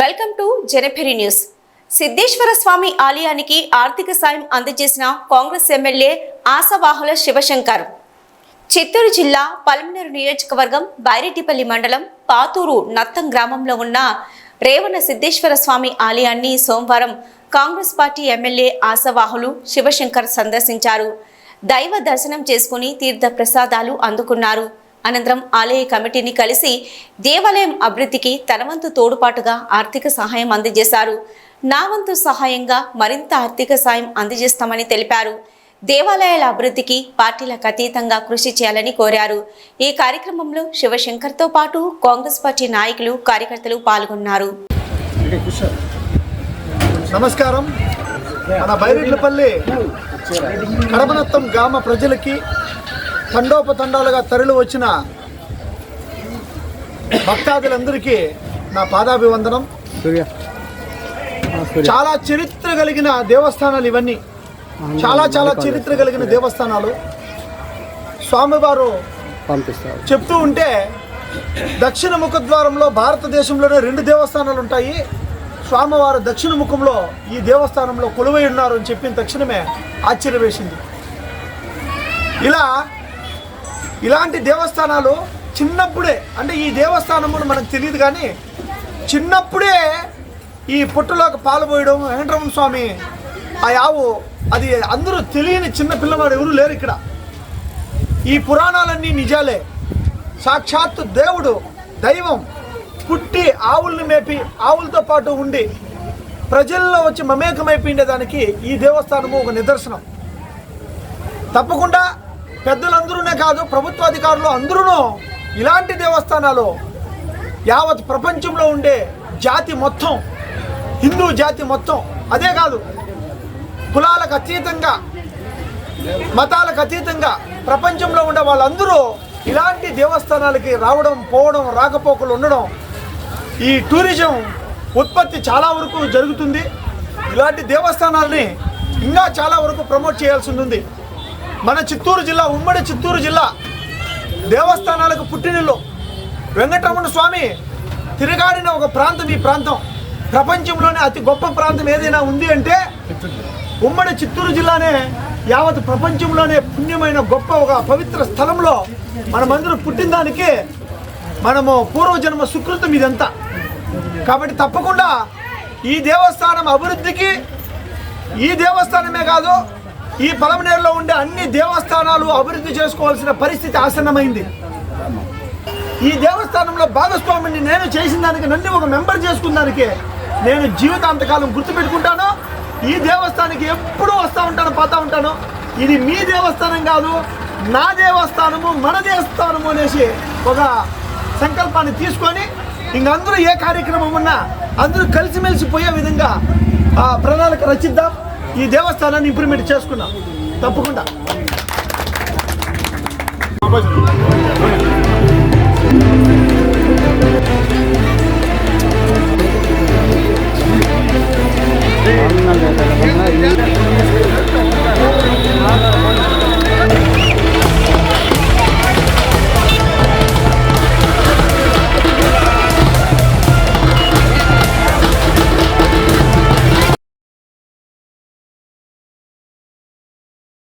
Welcome to Janaperi news. Siddheshwara Swamy ఆలయానికి ఆర్థిక సాయం అందజేసిన కాంగ్రెస్ ఎమ్మెల్యే ఆశావాహుల శివశంకర్. చిత్తూరు జిల్లా పల్మనూరు నియోజకవర్గం బైరెడ్డిపల్లి మండలం పాతూరు నత్తం గ్రామంలో ఉన్న రేవణ సిద్ధేశ్వర స్వామి ఆలయాన్ని సోమవారం కాంగ్రెస్ పార్టీ ఎమ్మెల్యే ఆశావాహులు శివశంకర్ సందర్శించారు. దైవ దర్శనం చేసుకుని తీర్థ ప్రసాదాలు అందుకున్నారు. అనంతరం ఆలయ కమిటీని కలిసి దేవాలయం అభివృద్ధికి తనవంతు తోడుపాటుగా ఆర్థిక సహాయం అందజేశారు. నావంతు సహాయంగా మరింత ఆర్థిక సాయం అందజేస్తామని తెలిపారు. దేవాలయాల అభివృద్ధికి పార్టీలకు అతీతంగా కృషి చేయాలని కోరారు. ఈ కార్యక్రమంలో శివశంకర్తో పాటు కాంగ్రెస్ పార్టీ నాయకులు కార్యకర్తలు పాల్గొన్నారు. నమస్కారం. మన బైరెడ్లపల్లి కడపనత్తం గ్రామ ప్రజలకి తండోపతండాలుగా తరలి వచ్చిన భక్తాదులందరికీ నా పాదాభివందనం. చాలా చరిత్ర కలిగిన దేవస్థానాలు ఇవన్నీ. చాలా చాలా చరిత్ర కలిగిన దేవస్థానాలు. స్వామివారు పంపిస్తారు. చెప్తూ ఉంటే దక్షిణ ముఖద్వారంలో భారతదేశంలోనే రెండు దేవస్థానాలు ఉంటాయి. స్వామివారు దక్షిణ ముఖంలో ఈ దేవస్థానంలో కొలువై ఉన్నారు అని చెప్పిన తక్షణమే ఆశ్చర్య వేసింది ఇలా ఇలాంటి దేవస్థానాలు చిన్నప్పుడే అంటే ఈ దేవస్థానములు మనకు తెలియదు కానీ చిన్నప్పుడే ఈ పుట్టలోకి పాలు పోయడం వెంకటరమణ స్వామి ఆ యావు అది అందరూ తెలియని చిన్న పిల్లవాడు ఎవరు లేరు ఇక్కడ. ఈ పురాణాలన్నీ నిజాలే. సాక్షాత్తు దేవుడు దైవం పుట్టి ఆవుల్ని మేపి ఆవులతో పాటు ఉండి ప్రజల్లో వచ్చి మమేకమైపోయిండే దానికి ఈ దేవస్థానము ఒక నిదర్శనం. తప్పకుండా పెద్దలందరూనే కాదు ప్రభుత్వాధికారులు అందరూ ఇలాంటి దేవస్థానాలు యావత్ ప్రపంచంలో ఉండే జాతి మొత్తం హిందూ జాతి మొత్తం అదే కాదు కులాలకు అతీతంగా మతాలకు అతీతంగా ప్రపంచంలో ఉండే వాళ్ళందరూ ఇలాంటి దేవస్థానాలకి రావడం పోవడం రాకపోకలు ఉండడం ఈ టూరిజం ఉత్పత్తి చాలా వరకు జరుగుతుంది. ఇలాంటి దేవస్థానాల్ని ఇంకా చాలా వరకు ప్రమోట్ చేయాల్సి ఉంది మన చిత్తూరు జిల్లా ఉమ్మడి చిత్తూరు జిల్లా దేవస్థానాలకు పుట్టినిల్లు వెంకటరమణ స్వామి తిరగాడిన ఒక ప్రాంతం ఈ ప్రాంతం. ప్రపంచంలోనే అతి గొప్ప ప్రాంతం ఏదైనా ఉంది అంటే ఉమ్మడి చిత్తూరు జిల్లానే యావత్ ప్రపంచంలోనే పుణ్యమైన గొప్ప ఒక పవిత్ర స్థలంలో మనమందరం పుట్టిన దానికి మనము పూర్వజన్మ సుకృతం ఇదంతా. కాబట్టి తప్పకుండా ఈ దేవస్థానం అభివృద్ధికి ఈ దేవస్థానమే కాదు ఈ పలమనేరులో ఉండే అన్ని దేవస్థానాలు అభివృద్ధి చేసుకోవాల్సిన పరిస్థితి ఆసన్నమైంది. ఈ దేవస్థానంలో భాగస్వామిని నేను చేసిన దానికి నన్ను ఒక మెంబర్ చేసుకున్న దానికి నేను జీవితాంతకాలం గుర్తుపెట్టుకుంటాను. ఈ దేవస్థానానికి ఎప్పుడూ వస్తూ ఉంటాను పోతూ ఉంటాను. ఇది మీ దేవస్థానం కాదు నా దేవస్థానము మన దేవస్థానము అనేసి ఒక సంకల్పాన్ని తీసుకొని ఇంకందరూ ఏ కార్యక్రమం ఉన్నా అందరూ కలిసిమెలిసి పోయే విధంగా ఆ ప్రణాళిక రచిద్దాం. ఈ దేవస్థానాన్ని ఇంప్రూవ్మెంట్ చేసుకున్నాం. తప్పకుండా.